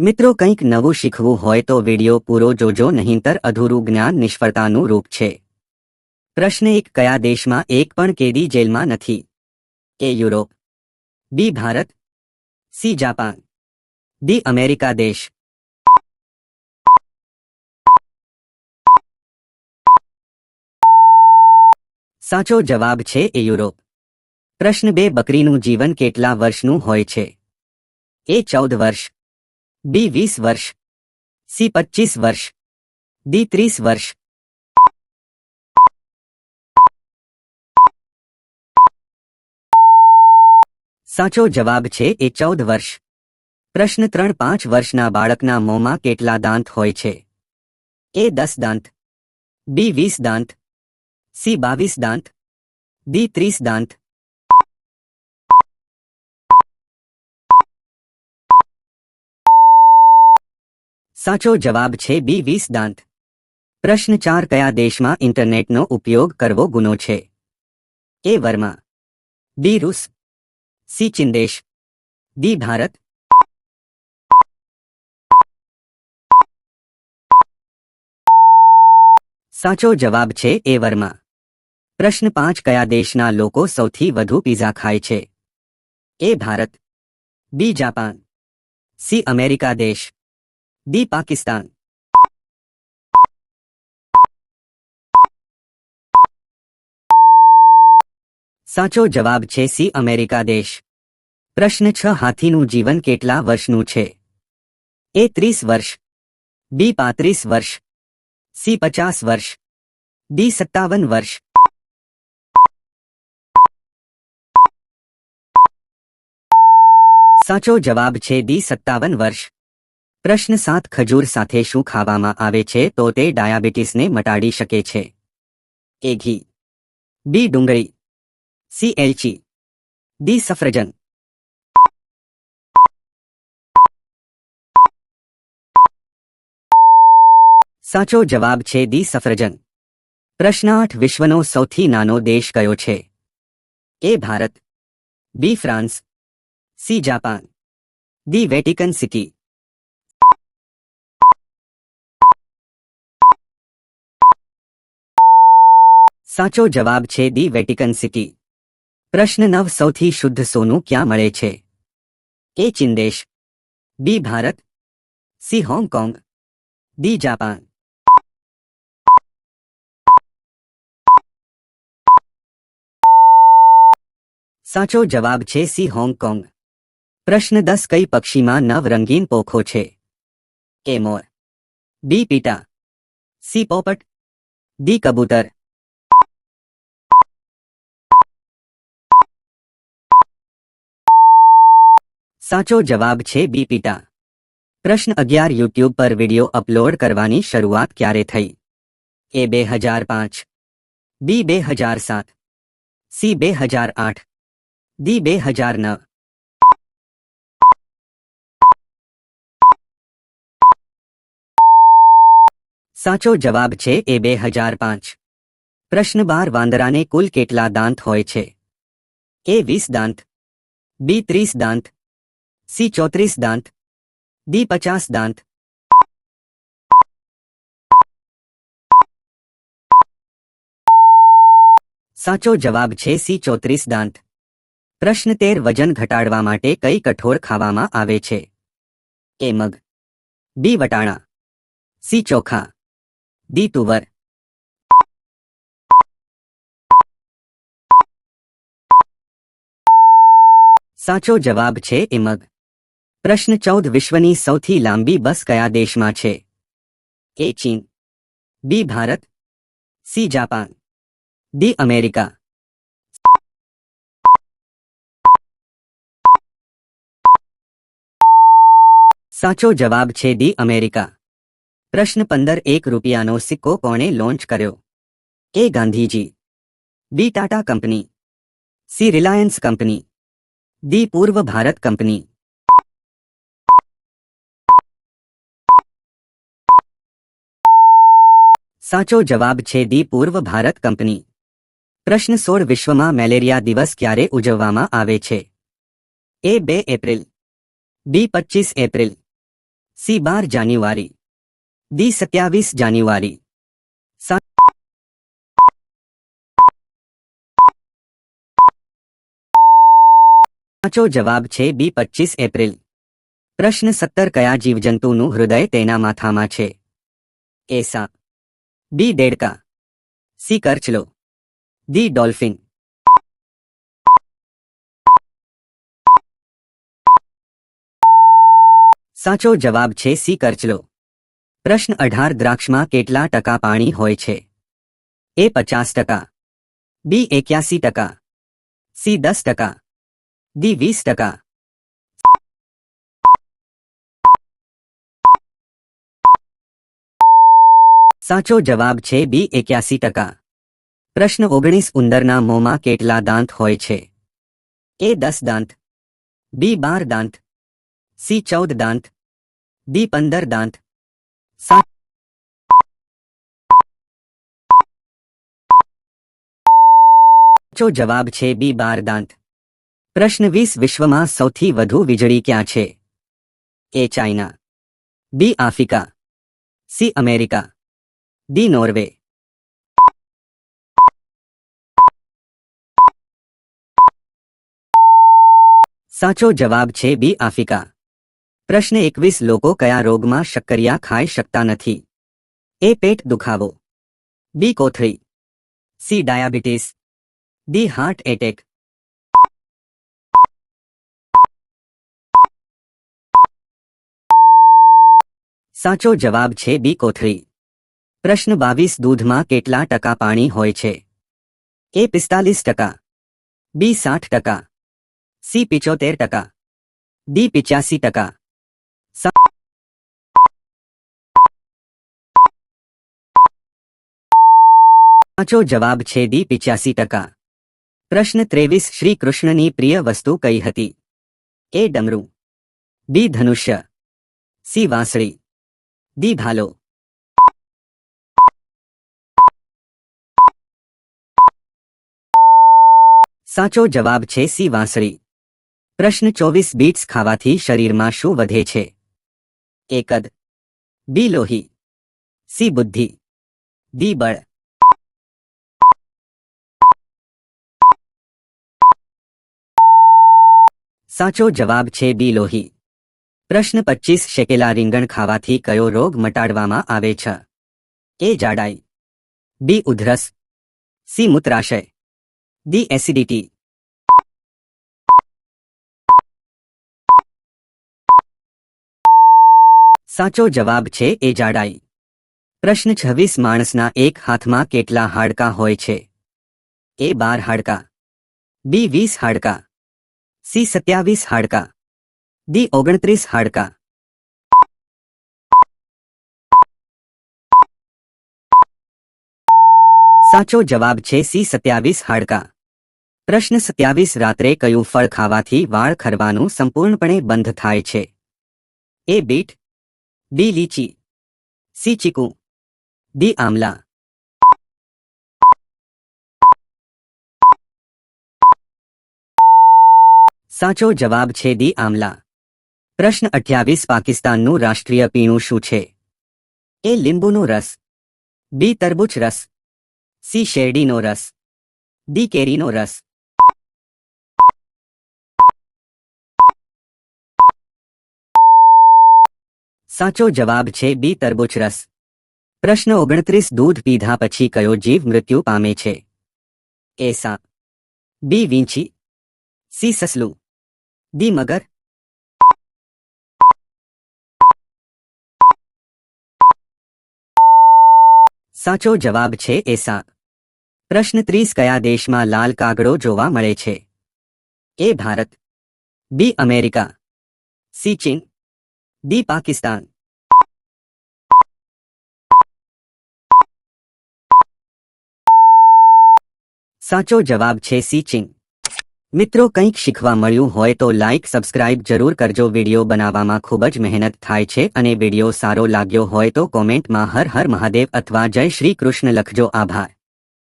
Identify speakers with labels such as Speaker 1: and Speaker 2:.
Speaker 1: મિત્રો કંઈક નવું શીખવું હોય તો વિડિયો પૂરો જોજો, નહીંતર અધૂરું જ્ઞાન નિષ્ફળતાનું રૂપ છે. પ્રશ્ન એક, કયા દેશમાં એક પણ કેદી જેલમાં નથી? A, Europe. B, Bharat. C, Japan. D, America દેશ. સાચો જવાબ છે એ, યુરોપ. પ્રશ્ન બે, બકરીનું જીવન કેટલા વર્ષનું હોય છે? એ, ચૌદ વર્ષ. બી વીસ વર્ષ. સી પચીસ વર્ષ. ડી ત્રીસ વર્ષ. સાચો જવાબ છે એ ચૌદ વર્ષ. પ્રશ્ન ત્રણ પાંચ વર્ષના બાળકના મોંમાં કેટલા દાંત હોય છે? એ દસ દાંત. બી વીસ દાંત. સી બાવીસ દાંત. ડી ત્રીસ દાંત. સાચો જવાબ છે બી વીસ દાંત. પ્રશ્ન ચાર, કયા દેશમાં ઇન્ટરનેટનો ઉપયોગ કરવો ગુનો છે? A Burma. બી રૂસ. સી ચિંદેશ. દી ભારત. સાચો જવાબ છે એ વર્મા. પ્રશ્ન પાંચ, કયા દેશના લોકો સૌથી વધુ પીઝા ખાય છે? A Bharat. B Japan. C America દેશ. ડી પાકિસ્તાન સાચો જવાબ છે સી અમેરિકા દેશ. પ્રશ્ન છ, હાથીનું જીવન કેટલા વર્ષનું છે? એ ત્રીસ વર્ષ. બી પાંત્રીસ વર્ષ. સી પચાસ વર્ષ. ડી સત્તાવન વર્ષ. સાચો જવાબ છે ડી સત્તાવન વર્ષ. પ્રશ્ન સાત, ખજૂર સાથે શું ખાવામાં આવે છે? તો તે ડાયાબિટીસને મટાડી શકે છે. એ ઘી. બી, ડુંગળી. સી, એલચી. ડી, સફરજન. સાચો જવાબ છે દી સફરજન. પ્રશ્ન આઠ, વિશ્વનો સૌથી નાનો દેશ કયો છે? A, Bharat. B, France. C, Japan. D Vatican City. સાચો જવાબ છે દી વેટિકન સિટી. પ્રશ્ન નવ, સૌથી શુદ્ધ સોનું ક્યાં મળે છે? A ચીનદેશ B Bharat. C Hong Kong. D Japan. સાચો જવાબ છે સી હોંગકોંગ. પ્રશ્ન દસ, કઈ પક્ષીમાં નવ રંગીન પોખો છે? એ મોર બી પીટા. સી પોપટ. ડી કબૂતર. સાચો જવાબ છે બી પીટા. પ્રશ્ન અગિયાર યુટ્યુબ પર વિડિયો અપલોડ કરવાની શરૂઆત ક્યારે થઈ? એ બે હજાર પાંચ. બી બે હજાર સાત. સી બે હજાર આઠ. ડી બે હજાર નવ. સાચો જવાબ છે એ બે હજાર પાંચ. પ્રશ્ન બાર, વાંદરાને કુલ કેટલા દાંત હોય છે? એ વીસ દાંત. બી ત્રીસ દાંત. સી ચોત્રીસ દાંત. ડી પચાસ દાંત. સાચો જવાબ છે સી ચોત્રીસ દાંત. પ્રશ્ન તેર વજન ઘટાડવા માટે કઈ કઠોળ ખાવામાં આવે છે? એ મગ. બી વટાણા. સી ચોખા. ડી તુવર. સાચો જવાબ છે એ મગ. પ્રશ્ન ચૌદ વિશ્વની સૌથી લાંબી બસ કયા દેશમાં છે? એ ચીન. B Bharat. C Japan. D America. સાચો જવાબ છે ડી અમેરિકા. પ્રશ્ન પંદર એક રૂપિયાનો સિક્કો કોણે લોન્ચ કર્યો? A Gandhiji. B Tata company. C Reliance company. D પૂર્વ ભારત કંપની. સાચો જવાબ છે દી પૂર્વ ભારત કંપની પ્રશ્ન સોળ વિશ્વમાં મેલેરિયા દિવસ ક્યારે ઉજવવામાં આવે છે એ બે એપ્રિલ બી પચીસ એપ્રિલ સી બાર જાન્યુઆરી ડી સત્યાવીસ જાન્યુઆરી સાચો જવાબ છે બી પચીસ એપ્રિલ પ્રશ્ન સત્તર કયા જીવજંતુનું હૃદય તેના માથામાં છે એ સાપ બી દેડકા સી કરચલો ડી ડોલ્ફિન સાચો જવાબ છે સી કરચલો પ્રશ્ન અઢાર દ્રાક્ષમાં કેટલા ટકા પાણી હોય છે એ પચાસ ટકા બી એક્યાસી ટકા સી દસ ટકા ડી વીસ ટકા સાચો જવાબ છે બી એક્યાસી ટકા. પ્રશ્ન ઓગણીસ ઉંદરના મોંમાં કેટલા દાંત હોય છે? એ દસ દાંત. બી બાર દાંત. સી ચૌદ દાંત. ડી પંદર દાંત. સા- સાચો જવાબ છે બી બાર દાંત. પ્રશ્ન વીસ વિશ્વમાં સૌથી વધુ વીજળી ક્યાં છે? A China. B Africa. C America. D Norway સાચો જવાબ છે બી આફ્રિકા પ્રશ્ન એકવીસ લોકો કયા રોગમાં શક્કરિયા ખાઈ શકતા નથી એ પેટ દુખાવો બી કોથળી C diabetes D heart attack સાચો જવાબ છે બી કોથળી પ્રશ્ન બાવીસ દૂધમાં કેટલા ટકા પાણી હોય છે? એ પિસ્તાલીસ ટકા. બી સાઠ ટકા. સી પિચોતેર ટકા. ડી પિચ્યાસી ટકા. સાચો જવાબ છે ડી પિચ્યાસી ટકા. પ્રશ્ન ત્રેવીસ શ્રી કૃષ્ણની પ્રિય વસ્તુ કઈ હતી? એ ડમરું. બી ધનુષ્ય. સી વાંસળી. ડી ભાલો. સાચો જવાબ છે સી વાંસળી. પ્રશ્ન ચોવીસ બીટ્સ ખાવાથી શરીરમાં શું વધે છે? એ કદ. બી લોહી. સી બુદ્ધિ. ડી બળ. સાચો જવાબ છે બી લોહી. પ્રશ્ન પચીસ શેકેલા રીંગણ ખાવાથી કયો રોગ મટાડવામાં આવે છે? એ જાડાઈ. બી ઉધરસ. સી મૂત્રાશય. D acidity. સાચો જવાબ છે એ જાડાઈ. પ્રશ્ન છવ્વીસ માણસના એક હાથમાં કેટલા હાડકાં હોય છે? એ બાર હાડકાં. બી વીસ હાડકા. સી સત્યાવીસ હાડકા. ડી ઓગણત્રીસ હાડકા. સાચો જવાબ છે સી સત્યાવીસ હાડકાં. પ્રશ્ન સત્યાવીસ રાત્રે કયું ફળ ખાવાથી વાળ ખરવાનું સંપૂર્ણપણે બંધ થાય છે? A beet B lychee, C ચીકુ, ડી આમલા. સાચો જવાબ છે દી આમલા. પ્રશ્ન અઠ્યાવીસ પાકિસ્તાનનું રાષ્ટ્રીય પીણું શું છે? એ લીંબુનો રસ બી તરબૂચ રસ, સી શેરડીનો રસ, ડી કેરીનો રસ સાચો જવાબ છે બી તરબૂચ રસ પ્રશ્ન ઓગણત્રીસ, દૂધ પીધા પછી કયો જીવ મૃત્યુ પામે છે? એ સાપ બી વીંછી. સી સસલું. ડી મગર. સાચો જવાબ છે એ સાપ પ્રશ્ન ત્રીસ, કયા દેશમાં લાલ કાગડો જોવા મળે છે? A Bharat. B America. C ચીન. ડી પાકિસ્તાન સાચો જવાબ છે સીચિંગ મિત્રો, કંઈક શીખવા મળ્યું હોય તો લાઇક સબસ્ક્રાઇબ જરૂર કરજો. વીડિયો બનાવવામાં ખૂબ જ મહેનત થાય છે અને વિડિયો સારો લાગ્યો હોય તો કોમેન્ટમાં હર હર મહાદેવ અથવા જય શ્રી કૃષ્ણ લખજો. આભાર.